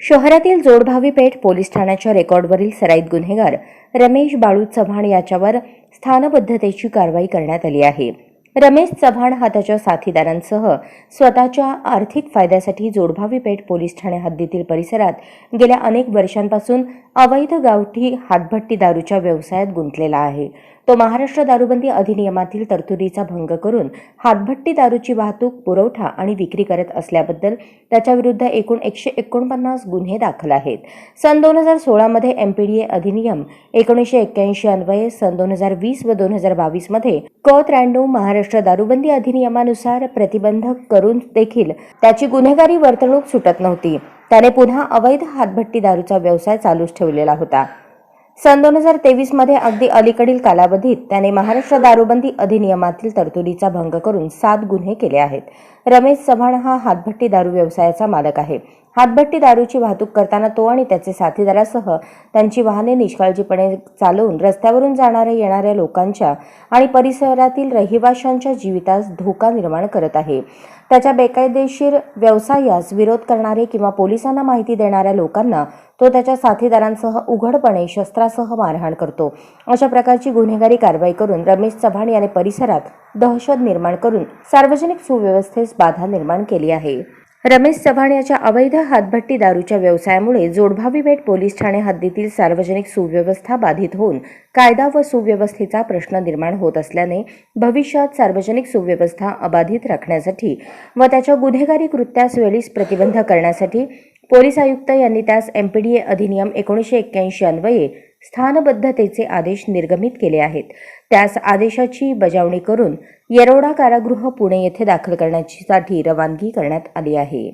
शहरातील जोडभावी पेठ पोलीस ठाण्याच्या रेकॉर्डवरील सराईत गुन्हेगार रमेश बाळू चव्हाण याच्यावर स्थानबद्धतेची कारवाई करण्यात आली आहे. रमेश चव्हाण हा त्याच्या साथीदारांसह स्वतःच्या आर्थिक फायद्यासाठी जोडभावी पेठ पोलीस ठाणे हद्दीतील परिसरात गेल्या अनेक वर्षांपासून अवैध गावठी हातभट्टी दारूच्या व्यवसायात गुंतलेला आहे. तो महाराष्ट्र दारूबंदी अधिनियमातील तरतुदीचा भंग करून हातभट्टी दारूची वाहतूक पुरवठा आणि विक्री करत असल्याबद्दल त्याच्याविरुद्ध एकूण एकशे एकोणपन्नास गुन्हे दाखल आहेत. सन दोन हजार सोळामध्ये एमपीडीए अधिनियम एकोणीसशे एक्क्याऐंशी अन्वये सन दोन हजार वीस व दोन हजार बावीसमध्ये क त्र्याण्णव महाराष्ट्र दारूबंदी अधिनियमानुसार प्रतिबंध करून देखील त्याची गुन्हेगारी वर्तणूक सुटत नव्हती. त्याने पुन्हा अवैध हातभट्टी दारूचा व्यवसाय चालूच ठेवलेला होता. सन दोन हजार तेवीसमध्ये अगदी अलीकडील कालावधीत त्याने महाराष्ट्र दारूबंदी अधिनियमातील तरतुदीचा भंग करून सात गुन्हे केले आहेत. रमेश चव्हाण हा हातभट्टी दारू व्यवसायाचा मालक आहे. हातभट्टी दारूची वाहतूक करताना तो आणि त्याचे साथीदारासह त्यांची वाहने निष्काळजीपणे चालवून रस्त्यावरून जाणाऱ्या येणाऱ्या लोकांच्या आणि परिसरातील रहिवाशांच्या जीवितास धोका निर्माण करत आहे. त्याच्या बेकायदेशीर व्यवसायास विरोध करणारे किंवा पोलिसांना माहिती देणाऱ्या लोकांना तो त्याच्या साथीदारांसह उघडपणे शस्त्रासह मारहाण करतो. अशा प्रकारची गुन्हेगारी कारवाई करून रमेश चव्हाण याने परिसरात दहशत निर्माण करून सार्वजनिक सुव्यवस्थेस बाधा निर्माण केली आहे. रमेश चव्हाण याच्या अवैध हातभट्टी दारूच्या व्यवसायामुळे जोडभावी पेठ पोलीस ठाणे हद्दीतील सार्वजनिक सुव्यवस्था बाधित होऊन कायदा व सुव्यवस्थेचा प्रश्न निर्माण होत असल्याने भविष्यात सार्वजनिक सुव्यवस्था अबाधित राखण्यासाठी व त्याच्या गुन्हेगारी कृत्यास वेळीच प्रतिबंध करण्यासाठी पोलीस आयुक्त यांनी त्यास एमपीडीए अधिनियम एकोणीसशे एक्क्याऐंशी अन्वये स्थानबद्धतेचे आदेश निर्गमित केले आहेत. त्यास आदेशाची बजावणी करून येरवडा कारागृह पुणे येथे दाखल करण्यासाठी रवानगी करण्यात आली आहे.